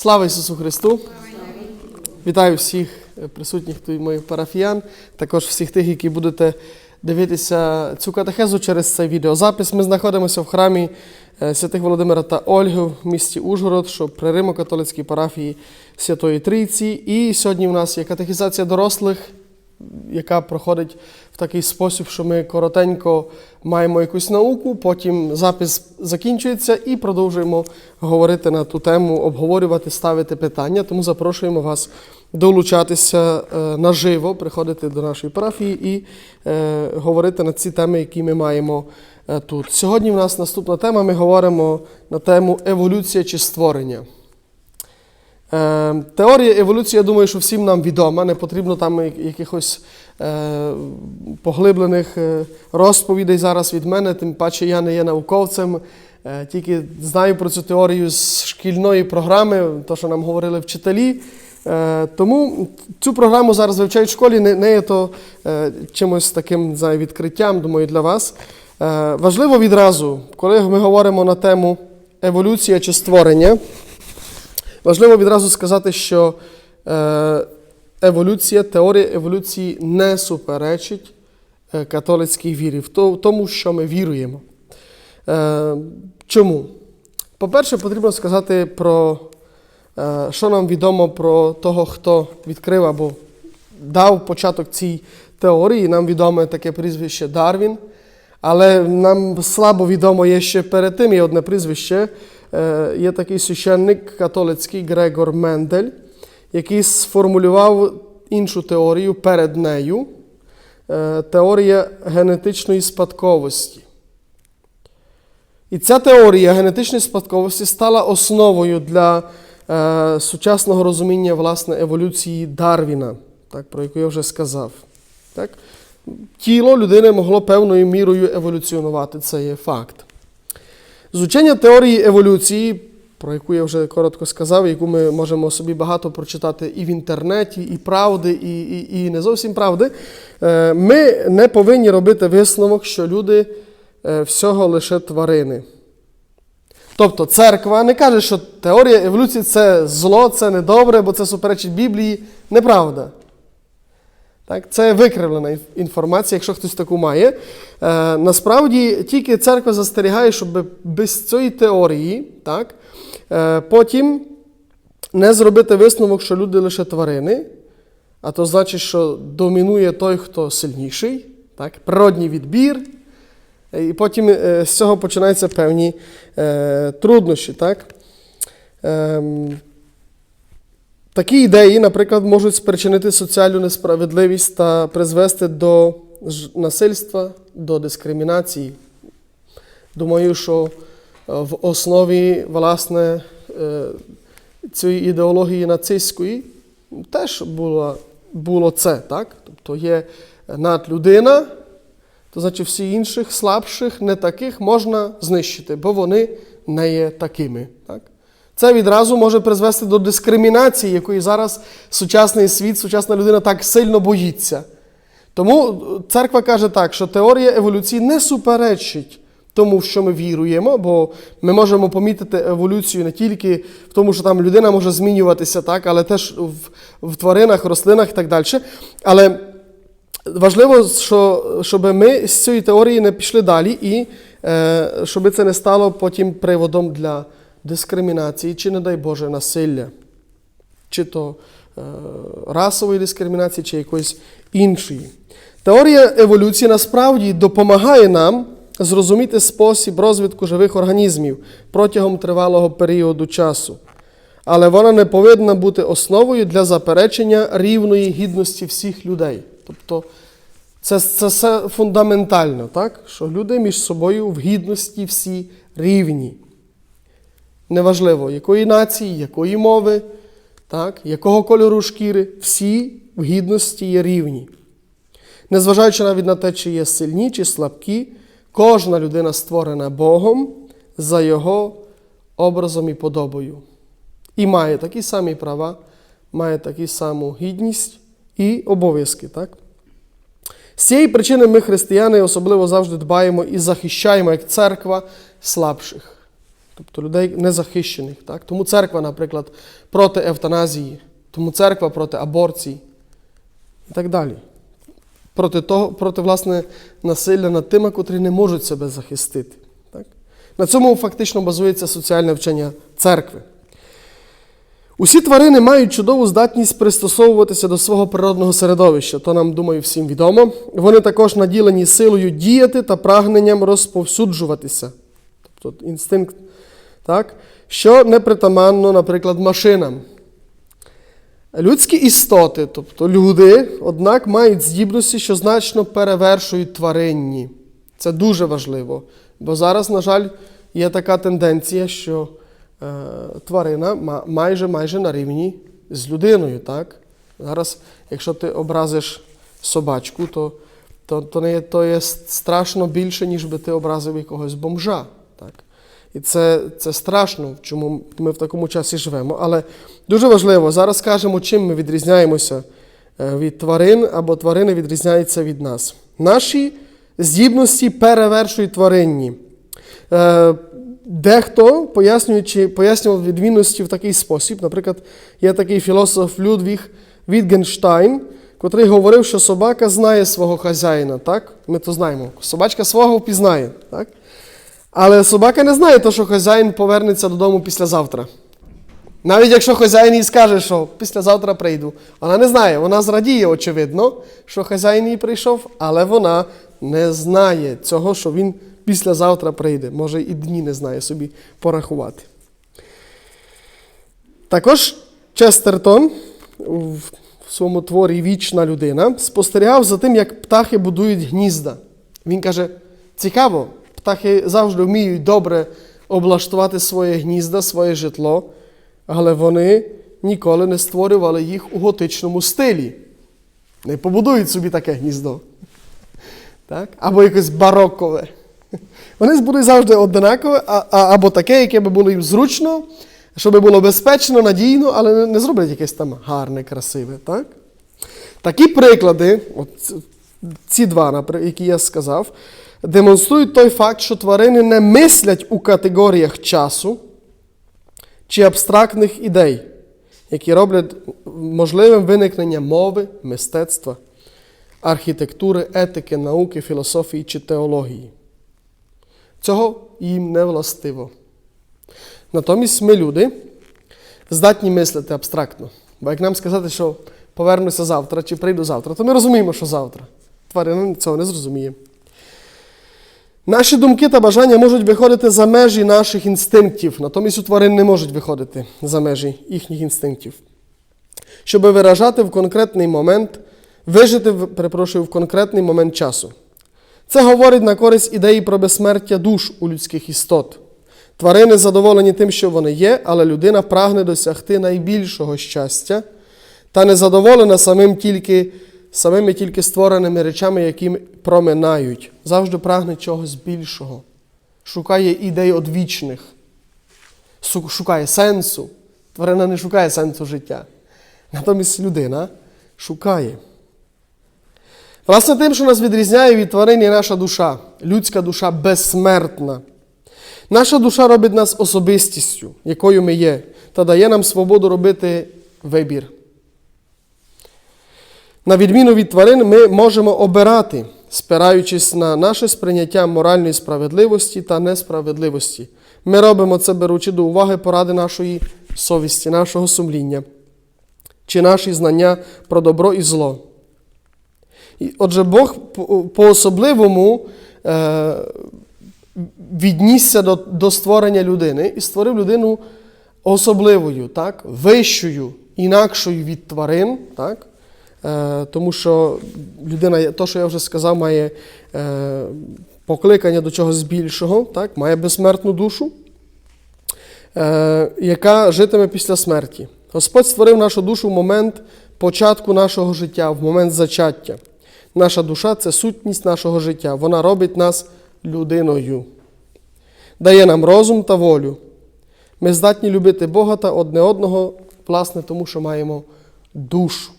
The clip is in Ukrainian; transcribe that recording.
Слава Ісусу Христу! Вітаю всіх присутніх тут моїх парафіян, також всіх тих, які будете дивитися цю катехезу через цей відеозапис. Ми знаходимося в храмі е, святих Володимира та Ольги в місті Ужгород, що при Римо-католицькій парафії Святої Трійці. І сьогодні в нас є катехізація дорослих, яка проходить в такий спосіб, що ми коротенько маємо якусь науку, потім запис закінчується і продовжуємо говорити на ту тему, обговорювати, ставити питання. Тому запрошуємо вас долучатися е, наживо, приходити до нашої парафії і е, говорити на ці теми, які ми маємо е, тут. Сьогодні в нас наступна тема. Ми говоримо на тему еволюція чи створення. Е, Теорія еволюції, я думаю, що всім нам відома, не потрібно там якихось е, поглиблених е, розповідей зараз від мене, тим паче я не є науковцем, е, тільки знаю про цю теорію з шкільної програми, то, що нам говорили вчителі. Тому цю програму зараз вивчають в школі, не, є то чимось таким знаю, відкриттям, думаю, для вас. Важливо відразу, коли ми говоримо на тему еволюція чи створення. Важливо відразу сказати, що е, еволюція, теорія еволюції не суперечить е, католицькій вірі, в тому, що ми віруємо. Е, чому? По-перше, потрібно сказати про що нам відомо про того, хто відкрив або дав початок цій теорії. Нам відоме таке прізвище Дарвін. Але нам слабо відомо є ще перед тим є одне прізвище. Е, Є такий священник католицький Грегор Мендель, який сформулював іншу теорію перед нею е, теорія генетичної спадковості. І ця теорія генетичної спадковості стала основою для е, сучасного розуміння власне еволюції Дарвіна, так, про яку я вже сказав. Так? Тіло людини могло певною мірою еволюціонувати, це є факт. З учення теорії еволюції, про яку я вже коротко сказав, яку ми можемо собі багато прочитати і в інтернеті, і правди, і, і, і не зовсім правди, е, ми не повинні робити висновок, що люди е, всього лише тварини. Тобто церква не каже, що теорія еволюції це зло, це недобре, бо це суперечить Біблії. Неправда. Так, це викривлена інформація, якщо хтось таку має. Е, насправді тільки церква застерігає, щоб без цієї теорії, так, е, потім не зробити висновок, що люди лише тварини, а то значить, що домінує той, хто сильніший, так, природній відбір. Е, І потім е, з цього починаються певні е, труднощі. Так? Ем, Такі ідеї, наприклад, можуть спричинити соціальну несправедливість та призвести до насильства, до дискримінації. Думаю, що е, в основі власне е, цієї ідеології нацистської теж було, було це. Так? Тобто є надлюдина, то значить всі інших слабших, не таких можна знищити, бо вони не є такими. Так? Це відразу може призвести до дискримінації, якої зараз сучасний світ, сучасна людина так сильно боїться. Тому церква каже так, що теорія еволюції не суперечить тому, в що ми віруємо, бо ми можемо помітити еволюцію не тільки в тому, що там людина може змінюватися, так, але теж в, в тваринах, рослинах і так далі. Але важливо, що, щоб ми з цієї теорії не пішли далі і е, щоб це не стало потім приводом для дискримінації, чи, не дай Боже, насилля, чи то е, расової дискримінації, чи якоїсь іншої. Теорія еволюції насправді допомагає нам зрозуміти спосіб розвитку живих організмів протягом тривалого періоду часу. Але вона не повинна бути основою для заперечення рівної гідності всіх людей. Тобто це, це все фундаментально, так? що люди між собою в гідності всі рівні. Неважливо, якої нації, якої мови, так? якого кольору шкіри, всі в гідності є рівні. Незважаючи навіть на те, чи є сильні, чи слабкі, кожна людина створена Богом за Його образом і подобою. І має такі самі права, має таку саму гідність і обов'язки. Так? З цієї причини ми, християни, особливо завжди дбаємо і захищаємо як церква слабших. Тобто людей незахищених. Так? Тому церква, наприклад, проти евтаназії, тому церква проти аборцій і так далі. Проти, того, проти власне, насилля над тими, котрі не можуть себе захистити. Так? На цьому фактично базується соціальне вчення церкви. Усі тварини мають чудову здатність пристосовуватися до свого природного середовища, то нам, думаю, всім відомо. Вони також наділені силою діяти та прагненням розповсюджуватися. Тобто інстинкт, так? що непритаманно, наприклад, машинам. Людські істоти, тобто люди, однак мають здібності, що значно перевершують тваринні. Це дуже важливо. Бо зараз, на жаль, є така тенденція, що е, тварина ма- майже майже на рівні з людиною. Так? Зараз, якщо ти образиш собачку, то, то, то, не, то є страшно більше, ніж би ти образив якогось бомжа. Так? І це, це страшно, чому ми в такому часі живемо. Але дуже важливо, зараз скажемо, чим ми відрізняємося е, від тварин, або тварини відрізняються від нас. Наші здібності перевершують тваринні. Е, Дехто, пояснюючи, пояснював відмінності в такий спосіб. Наприклад, є такий філософ Людвіг Вітгенштайн, котрий говорив, що собака знає свого хазяїна. Так? Ми то знаємо. Собачка свого впізнає. Так? Але собака не знає, то, що хазяїн повернеться додому післязавтра. Навіть якщо хазяїн їй скаже, що післязавтра прийду, вона не знає, вона зрадіє, очевидно, що хазяїн їй прийшов, але вона не знає цього, що він післязавтра прийде. Може, і дні не знає собі порахувати. Також Честертон в своєму творі Вічна людина спостерігав за тим, як птахи будують гнізда. Він каже: цікаво, птахи завжди вміють добре облаштувати своє гнізда, своє житло, але вони ніколи не створювали їх у готичному стилі. Не побудують собі таке гніздо. Так? Або якесь барокове. Вони збудують завжди однакове, а, а, або таке, яке би було їм зручно, щоб було безпечно, надійно, але не, не зроблять якесь там гарне, красиве. Так? Такі приклади, от ці два, які я сказав, демонструють той факт, що тварини не мислять у категоріях часу чи абстрактних ідей, які роблять можливим виникнення мови, мистецтва, архітектури, етики, науки, філософії чи теології. Цього їм не властиво. Натомість ми, люди, здатні мислити абстрактно. Бо як нам сказати, що повернуся завтра чи прийду завтра, то ми розуміємо, що завтра. Тварина цього не зрозуміє. Наші думки та бажання можуть виходити за межі наших інстинктів, натомість у тварин не можуть виходити за межі їхніх інстинктів. Щоб виражати в конкретний момент, вижити, перепрошую, в конкретний момент часу. Це говорить на користь ідеї про безсмертя душ у людських істот. Тварини задоволені тим, що вони є, але людина прагне досягти найбільшого щастя та не задоволена самим тільки, самими тільки створеними речами, які проминають. Завжди прагне чогось більшого. Шукає ідей одвічних, шукає сенсу. Тварина не шукає сенсу життя. Натомість людина шукає. Власне, тим, що нас відрізняє від тварин, є наша душа. Людська душа безсмертна. Наша душа робить нас особистістю, якою ми є, та дає нам свободу робити вибір. На відміну від тварин, ми можемо обирати, спираючись на наше сприйняття моральної справедливості та несправедливості. Ми робимо це, беручи до уваги поради нашої совісті, нашого сумління чи наші знання про добро і зло. І, отже, Бог по- по-особливому е, віднісся до, до створення людини і створив людину особливою, так? вищою, інакшою від тварин. Так? Е, тому що людина, то, що я вже сказав, має е, покликання до чогось більшого, так? має безсмертну душу, е, яка житиме після смерті. Господь створив нашу душу в момент початку нашого життя, в момент зачаття. Наша душа це сутність нашого життя. Вона робить нас людиною, дає нам розум та волю. Ми здатні любити Бога та одне одного, власне, тому що маємо душу.